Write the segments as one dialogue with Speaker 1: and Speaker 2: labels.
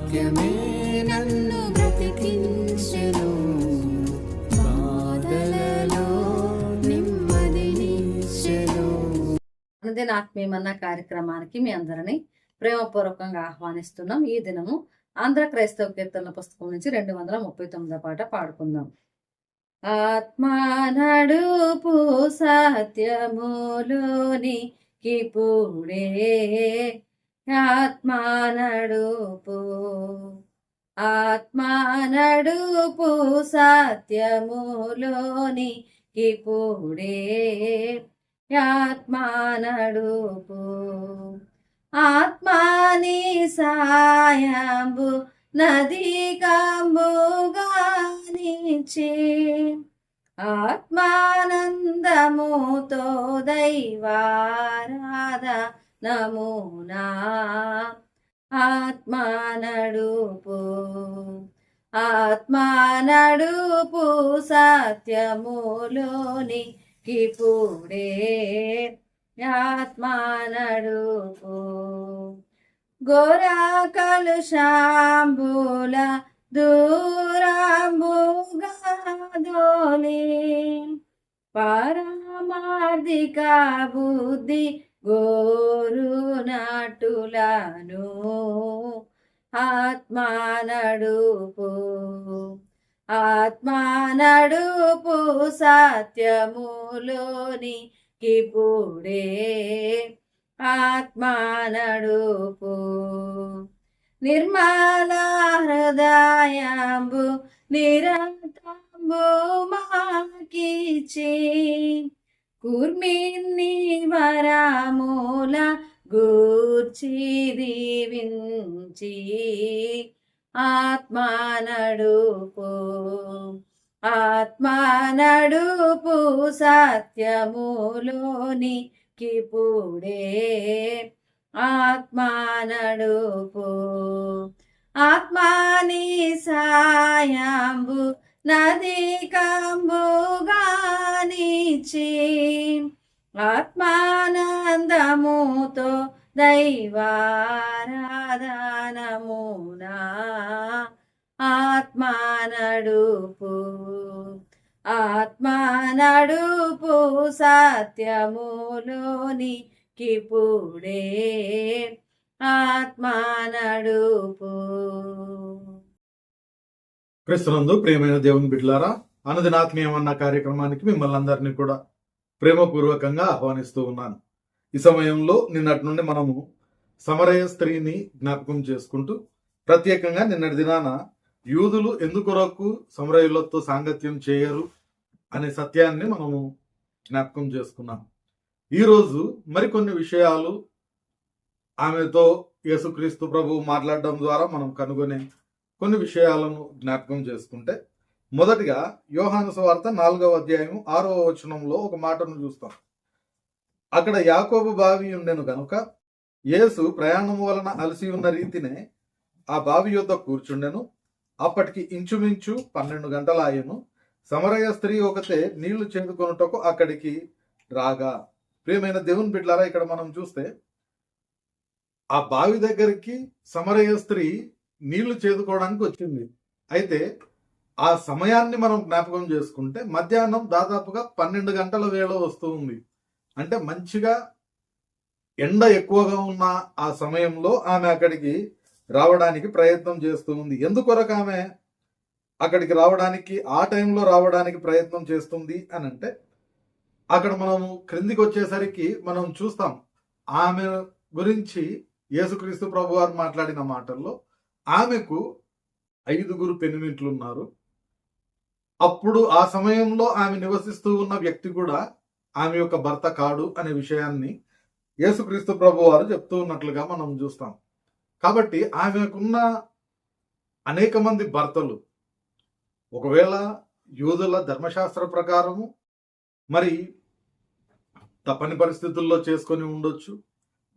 Speaker 1: వాక్యమే నన్ను బ్రతికించెను. బాధలలో నెమ్మదినిచ్చెను
Speaker 2: ఆత్మీయమన్న కార్యక్రమానికి మీ అందరిని ప్రేమపూర్వకంగా ఆహ్వానిస్తున్నాం. ఈ దినము ఆంధ్ర క్రైస్తవ కీర్తనల పుస్తకం నుంచి రెండు వందల ముప్పై తొమ్మిదో పాట పాడుకుందాం. ఆత్మానడుపు సత్యములోని కిపుడే ఆత్మా నడుపు ఆత్మా నడుపు సత్యములోని కిపుడే ఆత్మా నడుపు ఆత్మాని సాయంబు నది కంబుగానిచి ఆత్మానందముతో దైవారాధ నమూనా ఆత్మా నడుపు. ఆత్మా నడుపు సత్యములోని కిపుడే ఆత్మా నడుపు. గోర కలుషాంబుల దూరాంబుగా దోలి పారమార్థిక బుద్ధి గోరు నాటులను ఆత్మా నడుపు. ఆత్మా నడుపు సత్యములోని కిపుడే. ఆత్మా నడుపు. నిర్మల హృదయాంబు నిరంతంబు మాకిచి కూర్మిన్ని వరమూల గూర్చి దీవించి ఆత్మా నడుపు ఆత్మా నడుపు సత్యములోని కిపుడే ఆత్మా నడుపు ఆత్మాని సాయంబు నది కంబుగానిచి ఆత్మానందముతో దైవారాధనమునా ఆత్మా నడుపు ఆత్మా నడుపు సత్యములోని కిపుడే ఆత్మా నడుపు
Speaker 3: క్రిస్తునందు ప్రియమైన దేవుని బిడ్డలారా అనుదినాత్మీయమన్న కార్యక్రమానికి మిమ్మల్ని అందరినీ కూడా ప్రేమపూర్వకంగా ఆహ్వానిస్తూ ఉన్నాను. ఈ సమయంలో నిన్నటి నుండి మనము సమరయ స్త్రీని జ్ఞాపకం చేసుకుంటూ ప్రత్యేకంగా నిన్నటి దినాన యూదులు ఎందుకొరకు సమరయులతో సాంగత్యం చేయరు అనే సత్యాన్ని మనము జ్ఞాపకం చేసుకున్నాం ఈరోజు మరికొన్ని విషయాలు ఆమెతో యేసుక్రీస్తు ప్రభు మాట్లాడడం ద్వారా మనం కనుగొనే కొన్ని విషయాలను జ్ఞాపకం చేసుకుంటే మొదటిగా యోహాను సువార్త నాలుగవ అధ్యాయం ఆరవ వచనంలో ఒక మాటను చూస్తాం. అక్కడ యాకోబు బావి ఉండెను గనుక యేసు ప్రయాణము వలన అలసి ఉన్న రీతినే ఆ బావి యొద్ద కూర్చుండెను. అప్పటికి ఇంచుమించు పన్నెండు గంటలాయను సమరయ స్త్రీ ఒకతే నీళ్ళు చేదుకొనుటకు అక్కడికి రాగా. ప్రియమైన దేవుని బిడ్డలారా ఇక్కడ మనం చూస్తే ఆ బావి దగ్గరికి సమరయ స్త్రీ నీళ్ళు చేదుకోవడానికి వచ్చింది. అయితే ఆ సమయాన్ని మనం జ్ఞాపకం చేసుకుంటే మధ్యాహ్నం దాదాపుగా పన్నెండు గంటల వేళ వస్తూ ఉంది. అంటే మంచిగా ఎండ ఎక్కువగా ఉన్న ఆ సమయంలో ఆమె అక్కడికి రావడానికి ప్రయత్నం చేస్తూ ఉంది. ఎందుకొరకు ఆమె అక్కడికి రావడానికి ఆ టైంలో రావడానికి ప్రయత్నం చేస్తుంది అని అంటే అక్కడ మనము క్రిందికి వచ్చేసరికి మనం చూస్తాం. ఆమె గురించి యేసుక్రీస్తు ప్రభు వారు మాట్లాడిన మాటల్లో ఆమెకు ఐదుగురు పెనిమిట్లు ఉన్నారు అప్పుడు ఆ సమయంలో ఆమె నివసిస్తూ ఉన్న వ్యక్తి కూడా ఆమె యొక్క భర్త కాడు అనే విషయాన్ని యేసుక్రీస్తు ప్రభు వారు చెప్తూ ఉన్నట్లుగా మనం చూస్తాం. కాబట్టి ఆమెకున్న అనేక మంది భర్తలు ఒకవేళ యూదుల ధర్మశాస్త్ర ప్రకారము మరి తప్పని పరిస్థితుల్లో చేసుకొని ఉండొచ్చు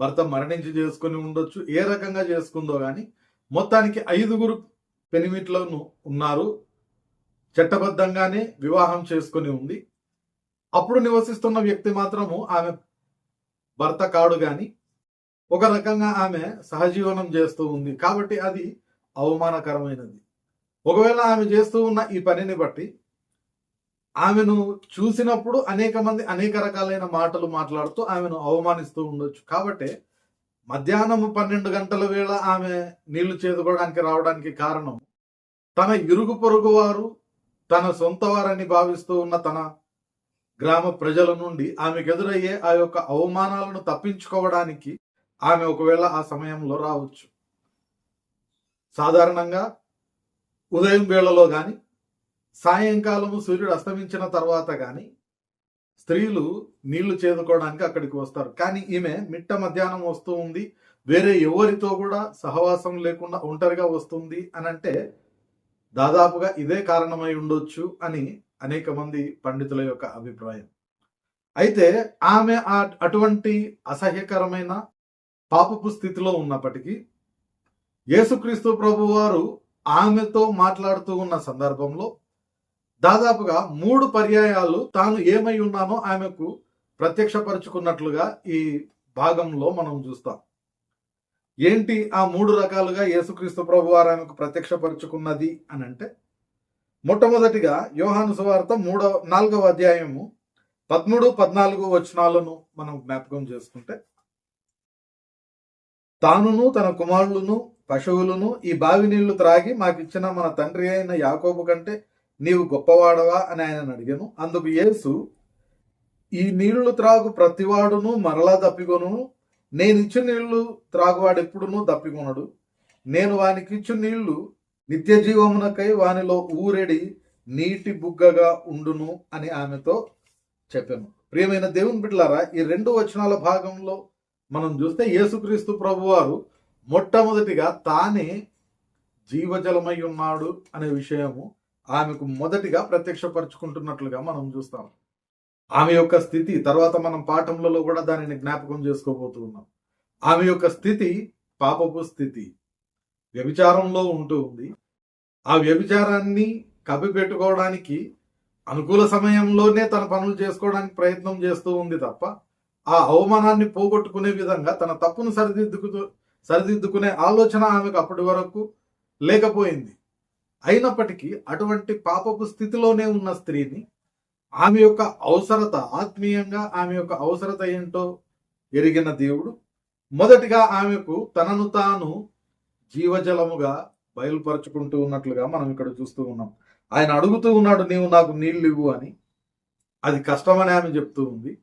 Speaker 3: భర్త మరణించి చేసుకొని ఉండొచ్చు ఏ రకంగా చేసుకుందో కానీ మొత్తానికి ఐదుగురు పెనిమిట్లను ఉన్నారు. చట్టబద్ధంగానే వివాహం చేసుకొని ఉంది. అప్పుడు నివసిస్తున్న వ్యక్తి మాత్రము ఆమె భర్త కాడు గాని ఒక రకంగా ఆమె సహజీవనం చేస్తూ ఉంది. కాబట్టి అది అవమానకరమైనది. ఒకవేళ ఆమె చేస్తూ ఉన్న ఈ పనిని బట్టి ఆమెను చూసినప్పుడు అనేక మంది అనేక రకాలైన మాటలు మాట్లాడుతూ ఆమెను అవమానిస్తూ ఉండొచ్చు. కాబట్టి మధ్యాహ్నం పన్నెండు గంటల వేళ ఆమె నీళ్ళు చేదుకోవడానికి రావడానికి కారణం తన ఇరుగు పొరుగు వారు తన సొంత వారని భావిస్తూ ఉన్న తన గ్రామ ప్రజల నుండి ఆమెకు ఎదురయ్యే ఆ యొక్క అవమానాలను తప్పించుకోవడానికి ఆమె ఒకవేళ ఆ సమయంలో రావచ్చు. సాధారణంగా ఉదయం వేళలో కానీ సాయంకాలము సూర్యుడు అస్తమించిన తర్వాత కానీ స్త్రీలు నీళ్ళు చేదుకోవడానికి అక్కడికి వస్తారు. కానీ ఈమె మిట్ట మధ్యాహ్నం వస్తూ ఉంది. వేరే ఎవరితో కూడా సహవాసం లేకుండా ఒంటరిగా వస్తుంది అని అంటే దాదాపుగా ఇదే కారణమై ఉండొచ్చు అని అనేక మంది పండితుల యొక్క అభిప్రాయం. అయితే ఆమె ఆ- అటువంటి అసహ్యకరమైన పాపపు స్థితిలో ఉన్నప్పటికీ యేసుక్రీస్తు ప్రభు వారు ఆమెతో మాట్లాడుతూ ఉన్న సందర్భంలో దాదాపుగా మూడు పర్యాయాలు తాను ఏమై ఉన్నానో ఆమెకు ప్రత్యక్షపరుచుకున్నట్లుగా ఈ భాగంలో మనం చూస్తాం. ఏంటి ఆ మూడు రకాలుగా యేసుక్రీస్తు ప్రభు వారు ఆమెకు ప్రత్యక్షపరుచుకున్నది అని అంటే మొట్టమొదటిగా యోహాను సువార్త మూడవ నాలుగవ అధ్యాయము పదమూడు పద్నాలుగు వచనాలను మనం జ్ఞాపకం చేసుకుంటే తానును తన కుమారులను పశువులను ఈ బావి నీళ్ళు త్రాగి మాకిచ్చిన మన తండ్రి అయిన యాకోబు కంటే నీవు గొప్పవాడవా అని ఆయన అడిగాను. అందుకు యేసు ఈ నీళ్ళు త్రాగు ప్రతివాడును మరలా దప్పికొను. ఇచ్చిన నీళ్ళు త్రాగువాడు ఎప్పుడునూ దప్పికొనడు. నేను వానికిచ్చు నీళ్ళు నిత్య జీవమునకై వానిలో ఊరెడి నీటి బుగ్గగా ఉండును అని ఆమెతో చెప్పాను. ప్రియమైన దేవుని బిడ్డలారా ఈ రెండు వచనాల భాగంలో మనం చూస్తే యేసుక్రీస్తు ప్రభువారు మొట్టమొదటిగా తానే జీవజలమై ఉన్నాడు అనే విషయము ఆమెకు మొదటిగా ప్రత్యక్షపరుచుకుంటున్నట్లుగా మనం చూస్తాం. ఆమె యొక్క స్థితి తర్వాత మనం పాఠములలో కూడా దానిని జ్ఞాపకం చేసుకోబోతూ ఉన్నాం. ఆమె యొక్క స్థితి పాపపు స్థితి. వ్యభిచారంలో ఉంటూ ఉంది. ఆ వ్యభిచారాన్ని కప్పిపెట్టుకోవడానికి అనుకూల సమయంలోనే తన పనులు చేసుకోవడానికి ప్రయత్నం చేస్తూ ఉంది తప్ప ఆ అవమానాన్ని పోగొట్టుకునే విధంగా తన తప్పును సరిదిద్దుకు సరిదిద్దుకునే ఆలోచన ఆమెకు అప్పటి వరకు లేకపోయింది. అయినప్పటికీ అటువంటి పాపపు స్థితిలోనే ఉన్న స్త్రీని ఆమె యొక్క అవసరత ఆత్మీయంగా ఆమె యొక్క అవసరత ఏంటో ఎరిగిన దేవుడు మొదటిగా ఆమెకు తనను తాను జీవజలముగా బయలుపరుచుకుంటూ ఉన్నట్లుగా మనం ఇక్కడ చూస్తూ ఉన్నాం. ఆయన అడుగుతూ ఉన్నాడు నీవు నాకు నీళ్ళు ఇవ్వు అని. అది కష్టమని ఆమె చెప్తూ ఉంది.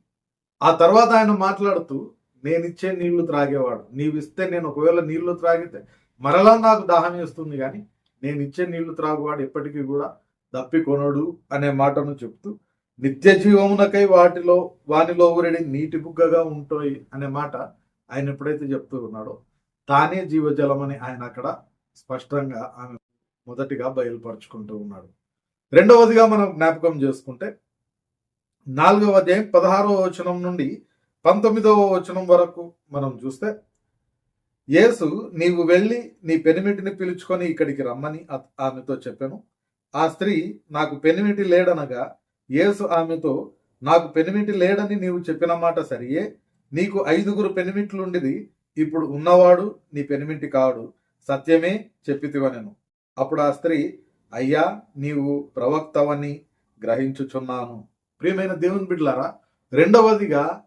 Speaker 3: ఆ తర్వాత ఆయన మాట్లాడుతూ నేనిచ్చే నీళ్ళు త్రాగేవాడు. నీవిస్తే నేను ఒకవేళ నీళ్ళు త్రాగితే మరలా నాకు దాహం వేస్తుంది కానీ నేను ఇచ్చే నీళ్ళు త్రాగువాడు ఎప్పటికీ కూడా దప్పికొనడు అనే మాటను చెప్తూ నిత్య జీవమునకై వాటిలో వానిలో ఊరడి నీటి బుగ్గగా ఉంటాయి అనే మాట ఆయన ఎప్పుడైతే చెప్తూ ఉన్నాడో తానే జీవజలం అని ఆయన అక్కడ స్పష్టంగా ఆమె మొదటిగా బయలుపరుచుకుంటూ ఉన్నాడు. రెండవదిగా మనం జ్ఞాపకం చేసుకుంటే నాలుగవ అధ్యాయం పదహారవ వచనం నుండి పంతొమ్మిదవ వచనం వరకు మనం చూస్తే యేసు నీవు వెళ్ళి నీ పెనిమిటిని పిలుచుకొని ఇక్కడికి రమ్మని ఆమెతో చెప్పాను. ఆ స్త్రీ నాకు పెనిమిటి లేడనగా యేసు ఆమెతో నాకు పెనిమిటి లేడని నీవు చెప్పిన మాట సరియే. నీకు ఐదుగురు పెనిమిట్లుండిది. ఇప్పుడు ఉన్నవాడు నీ పెనిమిటి కాడు. సత్యమే చెప్పితివనెను. అప్పుడు ఆ స్త్రీ అయ్యా నీవు ప్రవక్తవని గ్రహించుచున్నాను. ప్రియమైన దేవుని బిడ్లరా రెండవదిగా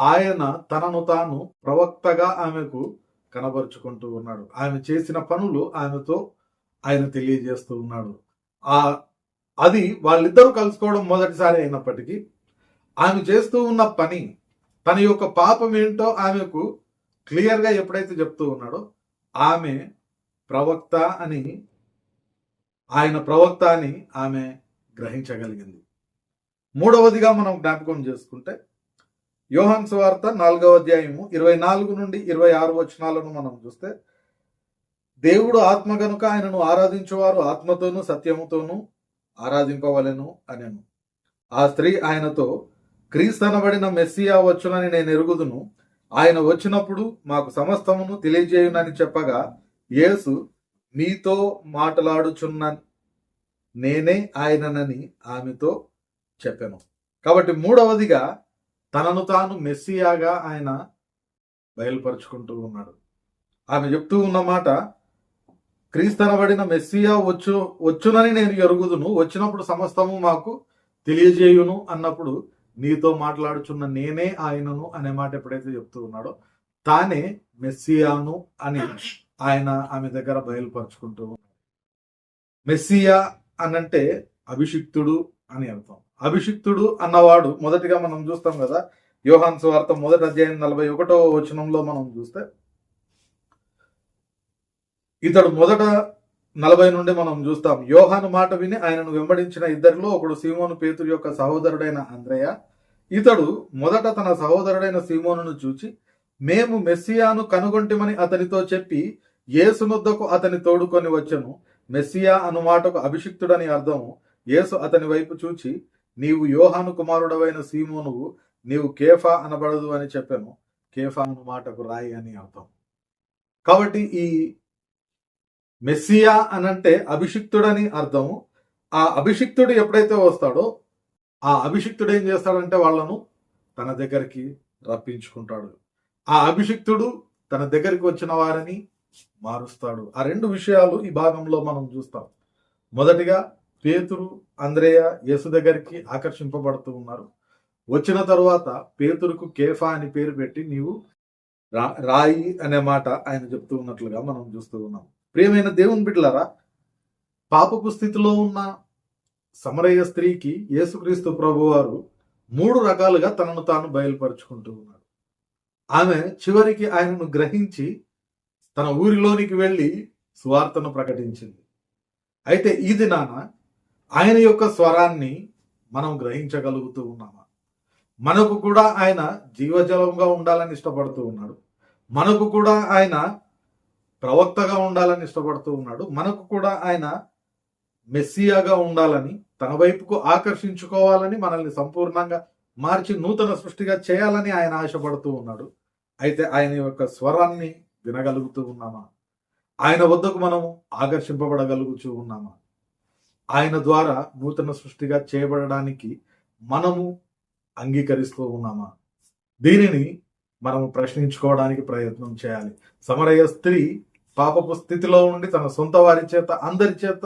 Speaker 3: ఆయన తనను తాను ప్రవక్తగా ఆమెకు కనబరుచుకుంటూ ఉన్నాడు. ఆమె చేసిన పనులు ఆమెతో ఆయన తెలియజేస్తూ ఉన్నాడు. ఆ అది వాళ్ళిద్దరూ కలుసుకోవడం మొదటిసారి అయినప్పటికీ ఆమె చేస్తూ ఉన్న పని తన యొక్క పాపం ఏంటో ఆమెకు క్లియర్గా ఎప్పుడైతే చెప్తూ ఉన్నాడో ఆమె ప్రవక్త అని ఆయన ప్రవక్త అని ఆమె గ్రహించగలిగింది. మూడవదిగా మనం జ్ఞాపకం చేసుకుంటే యోహాన్ వార్త నాలుగవ అధ్యాయము ఇరవై నాలుగు నుండి ఇరవై ఆరు వచనాలను మనం చూస్తే దేవుడు ఆత్మ గనుక ఆయనను ఆరాధించువారు ఆత్మతోనూ సత్యముతోనూ ఆరాధింపవలను అనెను. ఆ స్త్రీ ఆయనతో క్రీస్తనబడిన మెస్సియా వచ్చునని నేను ఎరుగుదును. ఆయన వచ్చినప్పుడు మాకు సమస్తమును తెలియజేయునని చెప్పగా యేసు మీతో మాట్లాడుచున్న నేనే ఆయననని ఆమెతో చెప్పాను. కాబట్టి మూడవదిగా తనను తాను మెస్సియాగా ఆయన బయలుపరుచుకుంటూ ఉన్నాడు. ఆమె చెప్తూ ఉన్న మాట క్రీస్తనబడిన మెస్సియా వచ్చు వచ్చునని నేను ఎరుగుదును. వచ్చినప్పుడు సమస్తము మాకు తెలియజేయును అన్నప్పుడు నీతో మాట్లాడుచున్న నేనే ఆయనను అనే మాట ఎప్పుడైతే చెప్తూ ఉన్నాడో తానే మెస్సియాను అని ఆయన ఆమె దగ్గర బయలుపరుచుకుంటూ ఉన్నాడు. మెస్సియా అనంటే అభిషిక్తుడు అని అర్థం. అభిషిక్తుడు అన్నవాడు. మొదటిగా మనం చూస్తాం కదా యోహాన్ స్వార్త మొదటి అధ్యాయం నలభై ఒకటో వచనంలో మనం చూస్తే ఇతడు మొదట నలభై నుండి మనం చూస్తాం యోహాను మాట విని ఆయనను వెంబడించిన ఇద్దరిలో ఒకడు సీమోను పేతురు యొక్క సహోదరుడైన అంద్రయ. ఇతడు మొదట తన సహోదరుడైన సీమోనును చూచి మేము మెస్సియాను కనుగొంటిమని అతనితో చెప్పి యేసునొద్దకు అతని తోడుకొని వచ్చను. మెస్సియా అను మాటకు అభిషిక్తుడని అర్థము. యేసు అతని వైపు చూచి నీవు యోహాను కుమారుడవైన సీమోనువు నీవు కేఫా అనబడదు అని చెప్పాను. కేఫా అను మాటకు రాయి అని అర్థం. కాబట్టి ఈ మెస్సియా అనంటే అభిషిక్తుడని అర్థము ఆ అభిషిక్తుడు ఎప్పుడైతే వస్తాడో ఆ అభిషిక్తుడు ఏం చేస్తాడంటే వాళ్ళను తన దగ్గరికి రప్పించుకుంటాడు. ఆ అభిషిక్తుడు తన దగ్గరికి వచ్చిన వారిని మారుస్తాడు. ఆ రెండు విషయాలు ఈ భాగంలో మనం చూస్తాం. మొదటిగా పేతురు అంద్రేయ యేసు దగ్గరికి ఆకర్షింపబడుతూ ఉన్నారు. వచ్చిన తరువాత పేతురుకు కేఫా అని పేరు పెట్టి నీవు రా రాయి అనే మాట ఆయన చెప్తూ ఉన్నట్లుగా మనం చూస్తూ ఉన్నాం. ప్రియమైన దేవుని బిడ్డలారా పాపపు స్థితిలో ఉన్న సమరయ్య స్త్రీకి యేసుక్రీస్తు ప్రభువారు మూడు రకాలుగా తనను తాను బయలుపరుచుకుంటూ ఉన్నాడు ఆమె చివరికి ఆయనను గ్రహించి తన ఊరిలోనికి వెళ్ళి సువార్తను ప్రకటించింది. అయితే ఈ దినాన ఆయన యొక్క స్వరాన్ని మనం గ్రహించగలుగుతూ ఉన్నామా? మనకు కూడా ఆయన జీవజలంగా ఉండాలని ఇష్టపడుతూ ఉన్నాడు. మనకు కూడా ఆయన ప్రవక్తగా ఉండాలని ఇష్టపడుతూ ఉన్నాడు. మనకు కూడా ఆయన మెస్సియాగా ఉండాలని తన వైపుకు ఆకర్షించుకోవాలని మనల్ని సంపూర్ణంగా మార్చి నూతన సృష్టిగా చేయాలని ఆయన ఆశపడుతూ ఉన్నాడు. అయితే ఆయన యొక్క స్వరాన్ని వినగలుగుతూ ఉన్నామా? ఆయన వద్దకు మనము ఆకర్షింపబడగలుగుతూ ఉన్నామా? ఆయన ద్వారా నూతన సృష్టిగా చేయబడడానికి మనము అంగీకరిస్తూ ఉన్నామా? దీనిని మనము ప్రశ్నించుకోవడానికి ప్రయత్నం చేయాలి. సమరయ్య స్త్రీ పాపపు స్థితిలో ఉండి తన సొంత వారి చేత అందరి చేత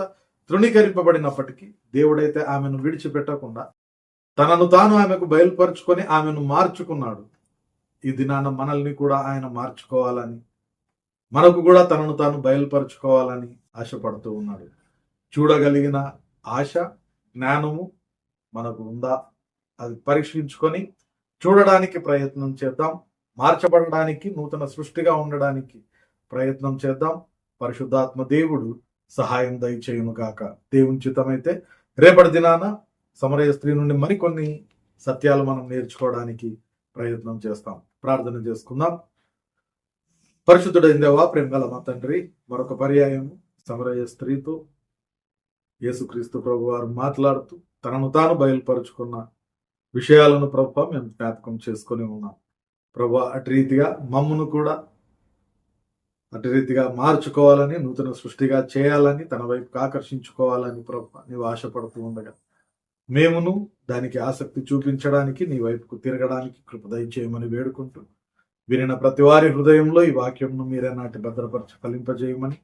Speaker 3: తృణీకరింపబడినప్పటికీ దేవుడైతే ఆమెను విడిచిపెట్టకుండా తనను తాను ఆమెకు బయలుపరుచుకొని ఆమెను మార్చుకున్నాడు. ఈ దినాన మనల్ని కూడా ఆయన మార్చుకోవాలని మనకు కూడా తనను తాను బయలుపరుచుకోవాలని ఆశపడుతూ ఉన్నాడు. చూడగలిగిన ఆశ జ్ఞానము మనకు ఉందా? అది పరీక్షించుకొని చూడడానికి ప్రయత్నం చేద్దాం. మార్చబడడానికి నూతన సృష్టిగా ఉండడానికి ప్రయత్నం చేద్దాం. పరిశుద్ధాత్మ దేవుడు సహాయం దయచేయును కాక దేవుంచితమైతే రేపటి దినాన సమరయ స్త్రీ నుండి మరికొన్ని సత్యాలు మనం నేర్చుకోవడానికి ప్రయత్నం చేస్తాం. ప్రార్థన చేసుకుందాం. పరిశుద్ధుడైన దేవా ప్రేమగల మా తండ్రి మరొక పర్యాయం సమరయ స్త్రీతో యేసుక్రీస్తు ప్రభు వారు మాట్లాడుతూ తనను తాను బయలుపరుచుకున్న విషయాలను ప్రభు మేము జ్ఞాపకం చేసుకొని ఉన్నాం. ప్రభు అటు రీతిగా మమ్మను కూడా అటు రీతిగా మార్చుకోవాలని నూతన సృష్టిగా చేయాలని తన వైపు ఆకర్షించుకోవాలని ప్రభు నీవు ఆశపడుతూ ఉండగా మేమును దానికి ఆసక్తి చూపించడానికి నీ వైపుకు తిరగడానికి కృప దయచేయమని వేడుకుంటూ వినిన ప్రతి వారి హృదయంలో ఈ వాక్యంను మీరే నాటి భద్రపరచ ఫలింపజేయమని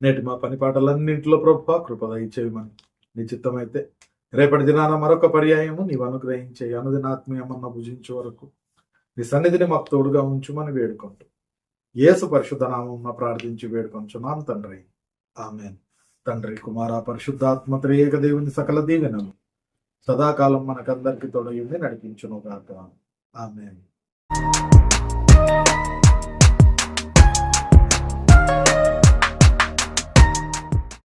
Speaker 3: నేటి మా పని పాటలన్నింటిలో ప్రభు ఇచ్చేవి మనం నీ చిత్తమైతే రేపటి దినాన మరొక పర్యాయము నీవు అనుగ్రహించే అనుదినాత్మీయమన్న భుజించే వరకు నీ సన్నిధిని మాకు తోడుగా ఉంచుమని వేడుకుంటూ యేసు పరిశుద్ధ నామం ప్రార్థించి వేడుకొంచున్నాం తండ్రి. ఆమెన్. తండ్రి కుమార పరిశుద్ధాత్మ త్రియేక దేవుని సకల దీవెనలు సదాకాలం మనకందరికి తొడగింది నడిపించును కాక ఆమెన్.